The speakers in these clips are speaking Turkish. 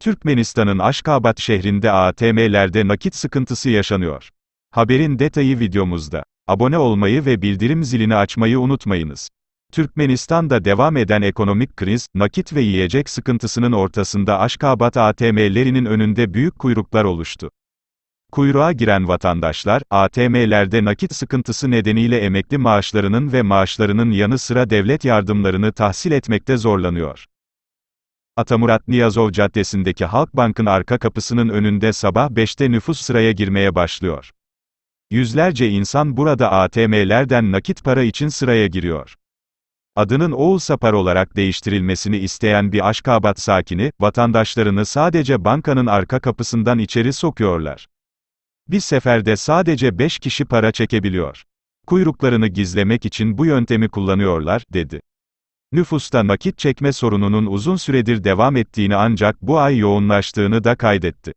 Türkmenistan'ın Aşkabat şehrinde ATM'lerde nakit sıkıntısı yaşanıyor. Haberin detayı videomuzda. Abone olmayı ve bildirim zilini açmayı unutmayınız. Türkmenistan'da devam eden ekonomik kriz, nakit ve yiyecek sıkıntısının ortasında Aşkabat ATM'lerinin önünde büyük kuyruklar oluştu. Kuyruğa giren vatandaşlar, ATM'lerde nakit sıkıntısı nedeniyle emekli maaşlarının ve maaşlarının yanı sıra devlet yardımlarını tahsil etmekte zorlanıyor. Atamurat Niyazov Caddesi'ndeki Halkbank'ın arka kapısının önünde sabah 5'te nüfus sıraya girmeye başlıyor. Yüzlerce insan burada ATM'lerden nakit para için sıraya giriyor. Adının Oğul Sapar olarak değiştirilmesini isteyen bir Aşkabat sakini, vatandaşlarını sadece bankanın arka kapısından içeri sokuyorlar. Bir seferde sadece 5 kişi para çekebiliyor. Kuyruklarını gizlemek için bu yöntemi kullanıyorlar, dedi. Nüfusta nakit çekme sorununun uzun süredir devam ettiğini ancak bu ay yoğunlaştığını da kaydetti.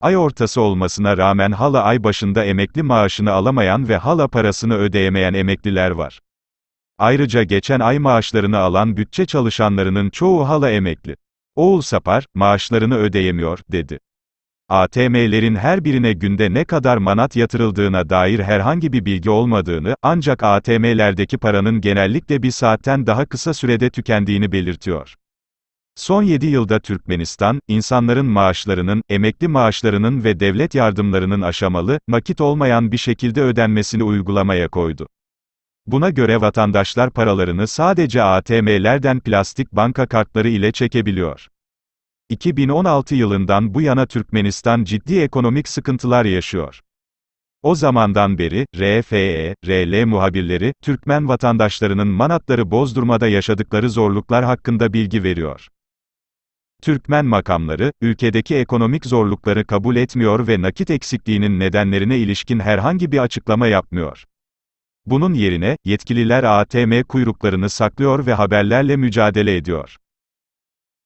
Ay ortası olmasına rağmen hala ay başında emekli maaşını alamayan ve hala parasını ödeyemeyen emekliler var. Ayrıca geçen ay maaşlarını alan bütçe çalışanlarının çoğu hala emekli. Oğul Sapar, maaşlarını ödeyemiyor, dedi. ATM'lerin her birine günde ne kadar manat yatırıldığına dair herhangi bir bilgi olmadığını, ancak ATM'lerdeki paranın genellikle bir saatten daha kısa sürede tükendiğini belirtiyor. Son 7 yılda Türkmenistan, insanların maaşlarının, emekli maaşlarının ve devlet yardımlarının aşamalı, nakit olmayan bir şekilde ödenmesini uygulamaya koydu. Buna göre vatandaşlar paralarını sadece ATM'lerden plastik banka kartları ile çekebiliyor. 2016 yılından bu yana Türkmenistan ciddi ekonomik sıkıntılar yaşıyor. O zamandan beri, RFE, RL muhabirleri, Türkmen vatandaşlarının manatları bozdurmada yaşadıkları zorluklar hakkında bilgi veriyor. Türkmen makamları, ülkedeki ekonomik zorlukları kabul etmiyor ve nakit eksikliğinin nedenlerine ilişkin herhangi bir açıklama yapmıyor. Bunun yerine, yetkililer ATM kuyruklarını saklıyor ve haberlerle mücadele ediyor.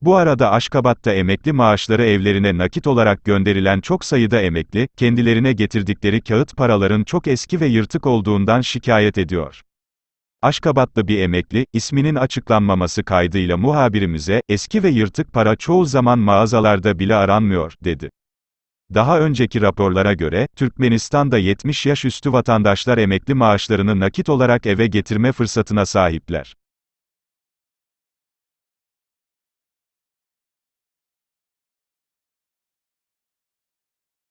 Bu arada Aşkabat'ta emekli maaşları evlerine nakit olarak gönderilen çok sayıda emekli, kendilerine getirdikleri kağıt paraların çok eski ve yırtık olduğundan şikayet ediyor. Aşkabatlı bir emekli, isminin açıklanmaması kaydıyla muhabirimize, eski ve yırtık para çoğu zaman mağazalarda bile aranmıyor, dedi. Daha önceki raporlara göre, Türkmenistan'da 70 yaş üstü vatandaşlar emekli maaşlarını nakit olarak eve getirme fırsatına sahipler.